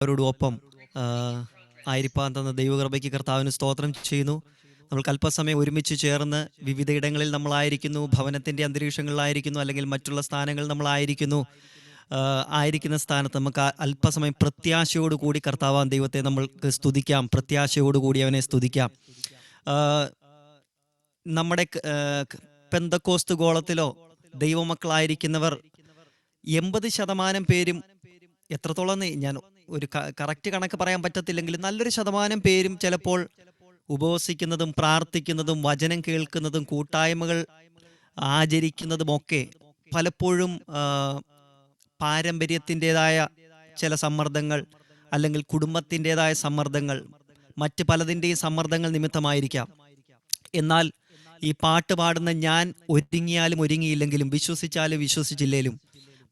എല്ലാവരോടും ഒപ്പം ആയിരിപ്പാൻ തന്ന ദൈവകൃപയ്ക്ക് കർത്താവിന് സ്തോത്രം ചെയ്യുന്നു. നമ്മൾ അല്പസമയം ഒരുമിച്ച് ചേർന്ന് വിവിധ ഇടങ്ങളിൽ നമ്മളായിരിക്കുന്നു ഭവനത്തിന്റെ അന്തരീക്ഷങ്ങളിലായിരിക്കുന്നു അല്ലെങ്കിൽ മറ്റുള്ള സ്ഥാനങ്ങളിൽ നമ്മളായിരിക്കുന്നു. ആയിരിക്കുന്ന സ്ഥാനത്ത് നമുക്ക് അല്പസമയം പ്രത്യാശയോടുകൂടി കർത്താവാൻ ദൈവത്തെ നമ്മൾക്ക് സ്തുതിക്കാം പ്രത്യാശയോടുകൂടി അവനെ സ്തുതിക്കാം. നമ്മുടെ പെന്തക്കോസ്ത് ഗോളത്തിലോ ദൈവമക്കളായിരിക്കുന്നവർ എൺപത് ശതമാനം പേരും എത്രത്തോളം ഞാൻ ഒരു കറക്റ്റ് കണക്ക് പറയാൻ പറ്റത്തില്ലെങ്കിലും നല്ലൊരു ശതമാനം പേരും ചിലപ്പോൾ ഉപവസിക്കുന്നതും പ്രാർത്ഥിക്കുന്നതും വചനം കേൾക്കുന്നതും കൂട്ടായ്മകൾ ആചരിക്കുന്നതും ഒക്കെ പലപ്പോഴും പാരമ്പര്യത്തിന്റെതായ ചില സമ്മർദ്ദങ്ങൾ അല്ലെങ്കിൽ കുടുംബത്തിന്റെതായ സമ്മർദ്ദങ്ങൾ മറ്റ് പലതിന്റെയും സമ്മർദ്ദങ്ങൾ നിമിത്തമായിരിക്കാം. എന്നാൽ ഈ പാട്ട് പാടുന്ന ഞാൻ ഒരുങ്ങിയാലും ഒരുങ്ങിയില്ലെങ്കിലും വിശ്വസിച്ചാലും വിശ്വസിച്ചില്ലേലും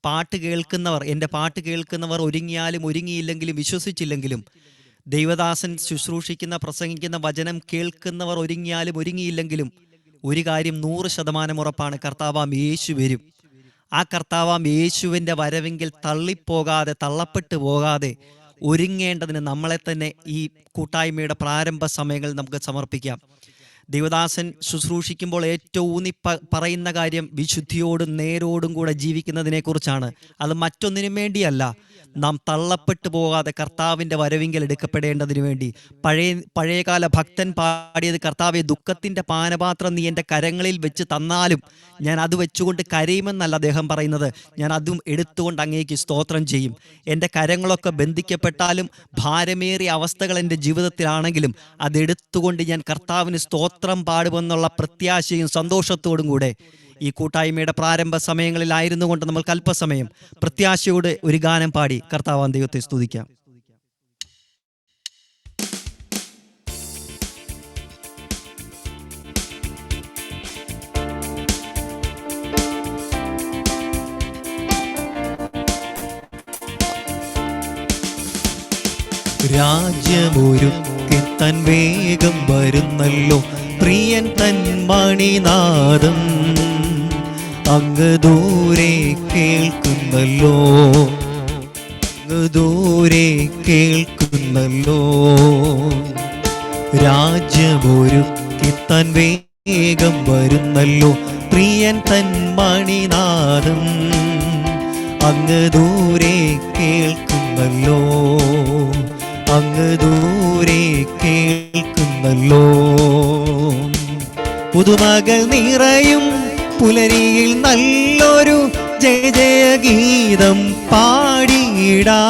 പാട്ട് കേൾക്കുന്നവർ എന്റെ പാട്ട് കേൾക്കുന്നവർ ഒരുങ്ങിയാലും ഒരുങ്ങിയില്ലെങ്കിലും വിശ്വസിച്ചില്ലെങ്കിലും ദൈവദാസൻ ശുശ്രൂഷിക്കുന്ന പ്രസംഗിക്കുന്ന വചനം കേൾക്കുന്നവർ ഒരുങ്ങിയാലും ഒരുങ്ങിയില്ലെങ്കിലും ഒരു കാര്യം നൂറ് ശതമാനം ഉറപ്പാണ് കർത്താവാം യേശു വരും. ആ കർത്താവാം യേശുവിന്റെ വരവെങ്കിൽ തള്ളിപ്പോകാതെ തള്ളപ്പെട്ടു പോകാതെ ഒരുങ്ങേണ്ടതിന് നമ്മളെ തന്നെ ഈ കൂട്ടായ്മയുടെ പ്രാരംഭ സമയങ്ങളിൽ നമുക്ക് സമർപ്പിക്കാം. ദൈവദാസൻ ശുശ്രൂഷിക്കുമ്പോൾ ഏറ്റവും ഊന്നി പറയുന്ന കാര്യം വിശുദ്ധിയോടും നേരോടും കൂടെ ജീവിക്കുന്നതിനെക്കുറിച്ചാണ്. അത് മറ്റൊന്നിനും വേണ്ടിയല്ല. നാം തള്ളപ്പെട്ടു പോകാതെ കർത്താവിന്റെ വരവിങ്കൽ എടുക്കപ്പെടേണ്ടതിനു വേണ്ടി. പഴയ പഴയകാല ഭക്തൻ പാടിയത് കർത്താവെ ദുഃഖത്തിന്റെ പാനപാത്രം നീ എന്റെ കരങ്ങളിൽ വെച്ച് തന്നാലും ഞാൻ അത് വെച്ചുകൊണ്ട് കരയുമെന്നല്ല അദ്ദേഹം പറയുന്നത്. ഞാൻ അതും എടുത്തുകൊണ്ട് അങ്ങേക്ക് സ്തോത്രം ചെയ്യും. എന്റെ കരങ്ങളൊക്കെ ബന്ധിക്കപ്പെട്ടാലും ഭാരമേറിയ അവസ്ഥകൾ എന്റെ ജീവിതത്തിലാണെങ്കിലും അതെടുത്തുകൊണ്ട് ഞാൻ കർത്താവിന് സ്തോത്രം പാടുമെന്നുള്ള പ്രത്യാശയും സന്തോഷത്തോടും കൂടെ. ഈ കൂട്ടായ്മയുടെ പ്രാരംഭ സമയങ്ങളിലായിരുന്നു കൊണ്ട് നമ്മൾ അല്പസമയം പ്രത്യാശയോട് ഒരു ഗാനം പാടി കർത്താവാൻ ദൈവത്തെ സ്തുതിക്കാം. രാജ്യമൊരുക്കി തൻ വേഗം വരുന്നല്ലോ. പ്രിയൻ തൻ മണിനാദം അങ്ങ് ദൂരെ കേൾക്കുന്നല്ലോ. അങ്ങ് ദൂരെ കേൾക്കുന്നല്ലോ. രാജ്യമൊരുക്കി തൻ വേഗം വരുന്നല്ലോ. പ്രിയൻ തൻ മണിനാഥം അങ്ങ് ദൂരെ കേൾക്കുന്നല്ലോ. അങ്ങ് ദൂരെ കേൾക്കുന്നല്ലോ. പുതുമകൾ നിറയും പുലരിയിൽ നല്ലൊരു ജയ ജയ ഗീതം പാടിയിടാ.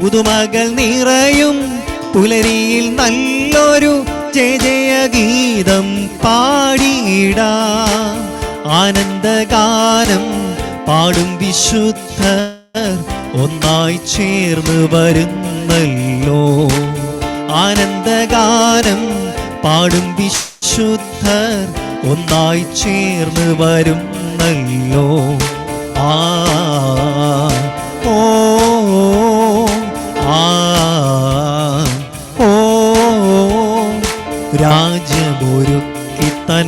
പുതുമകൾ നിറയും പുലരിയിൽ നല്ലൊരു ജയ ജയ ഗീതം പാടിയിടാ. ആനന്ദഗാനം പാടും വിശുദ്ധ ഒന്നായി ചേർന്ന് വരുന്നല്ലോ. ആനന്ദഗാനം പാടും വിശുദ്ധർ ഒന്നായി ചേർന്ന് വരുന്നല്ലോ. ആ ഓ ആ ഓ. രാജ്യമൊരുക്കി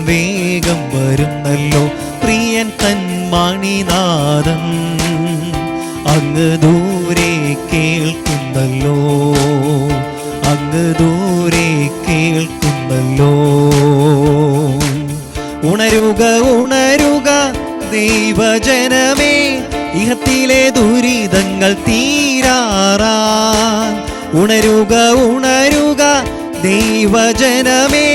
വേഗം വരുന്നല്ലോ. പ്രിയൻ തൻ മണിനാഥൻ അങ്ങ് ദൂരെ കേൾക്കുന്നല്ലോ. അങ്ങ് ദൂരെ കേൾക്കുന്നല്ലോ. ഉണരുക ഉണരുക ദൈവജനമേ ഇഹത്തിലെ ദുരിതങ്ങൾ തീരാറാ ഉണരുക ഉണരുക ദൈവജനമേ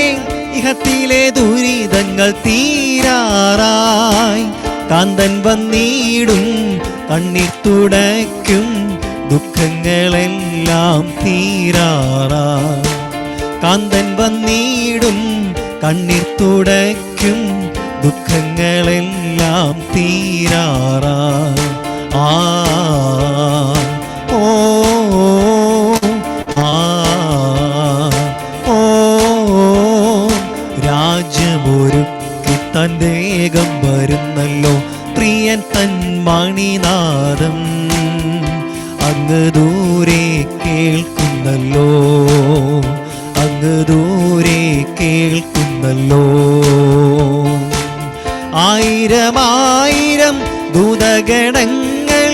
ഇഹത്തിലെ ദുരിതങ്ങൾ തീരാറായി. കാന്തൻ വന്നിടും കണ്ണീർ തുടയ്ക്കും ദുഃഖങ്ങളെല്ലാം തീരാറാ കാന്തൻ വന്നിടും കണ്ണീർ തുടയ്ക്കും ദുഃഖങ്ങളെല്ലാം തീരാറാ. ആ ഓ ആ ഓ രാജ്യമൊരുക്കി തൻ വേഗം വരുന്നല്ലോ പ്രിയൻ തൻ മണിനാദം അങ്ങ് ദൂരെ കേൾക്കുന്നല്ലോ അങ്ങ് ദൂരെ കേൾക്കുന്നല്ലോ. ആയിരം ആയിരം ദൂതഗണങ്ങൾ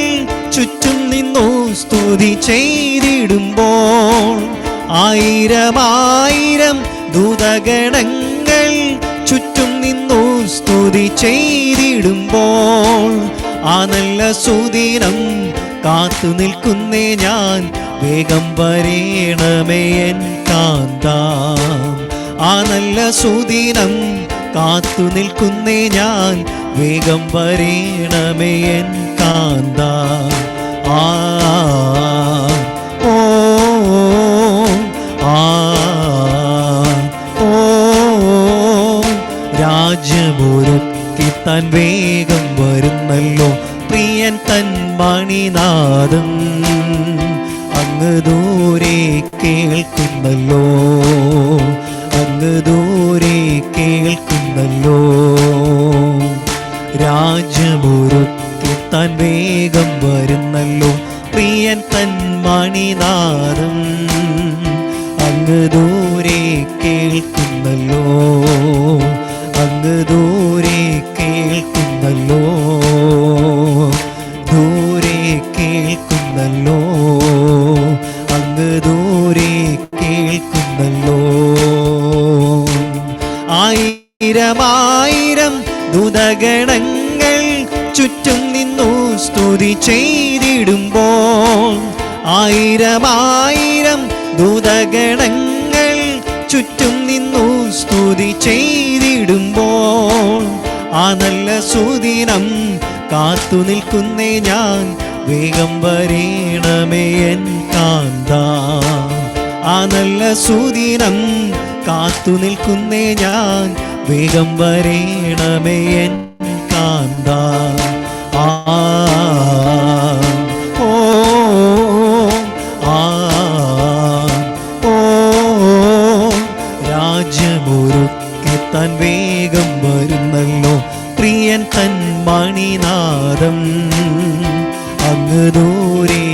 ചുറ്റും നിന്നു സ്തുതി ചെയ്തിടുമ്പോൾ ആയിരമായിരം ദൂതഗണങ്ങൾ ചുറ്റും നിന്നു സ്തുതി ചെയ്തിടുമ്പോൾ ആ നല്ല സുദിനം കാത്തു നിൽക്കുന്നേ ഞാൻ വേഗം വരേണമേ എൻ കാന്താം. ആ നല്ല സുദിനം കാത്തു നിൽക്കുന്നേ ഞാൻ. വേഗം വരേണമേ എൻ കാന്ത. ആ ഓ ആ രാജ്യമൊരുക്കി താൻ വേഗം വരുന്നല്ലോ. പ്രിയൻ തൻ മണിനാദം അങ്ങ് ദൂരെ കേൾക്കുന്നല്ലോ. കേൾക്കുന്നല്ലോ തൻ വേഗം വരുന്നല്ലോ. പ്രിയൻ തൻ മണിനാദം അങ്ങ് ദൂരെ കേൾക്കുന്നല്ലോ. അങ്ങ് ദൂരെ കേൾക്കുന്നല്ലോ. ദൂരെ കേൾക്കുന്നല്ലോ. ആയിരമായിരം ദുതഗണങ്ങൾ ചുറ്റും നിന്നു സ്തുതി ചെയ്തിടുമ്പോൾ ആയിരമായിരം ദൂതഗണങ്ങൾ ചുറ്റും നിന്നു സ്തുതി ചെയ്തിടുമ്പോൾ ആ നല്ല സുദിനം കാത്തു നിൽക്കുന്നേ ഞാൻ. വേഗം വരേണമേ എൻ കാന്ത. ആ നല്ല സുദിനം കാത്തു നിൽക്കുന്നേ ഞാൻ. വേഗം വരേണമേ എൻ കാന്ത. ആ വേഗം വരുന്നല്ലോ. പ്രിയൻ തൻ മണിനാദം അങ്ങ് ദൂരെ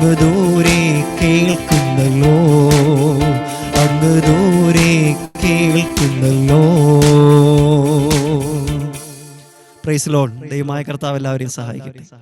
അങ്ങ് ദൂരെ കേൾക്കുന്നല്ലോ. അങ്ങ് ദൂരെ കേൾക്കുന്നല്ലോ. പ്രൈസ് ലോൺ ദൈവമായ കർത്താവ് എല്ലാവരെയും സഹായിക്കട്ടെ.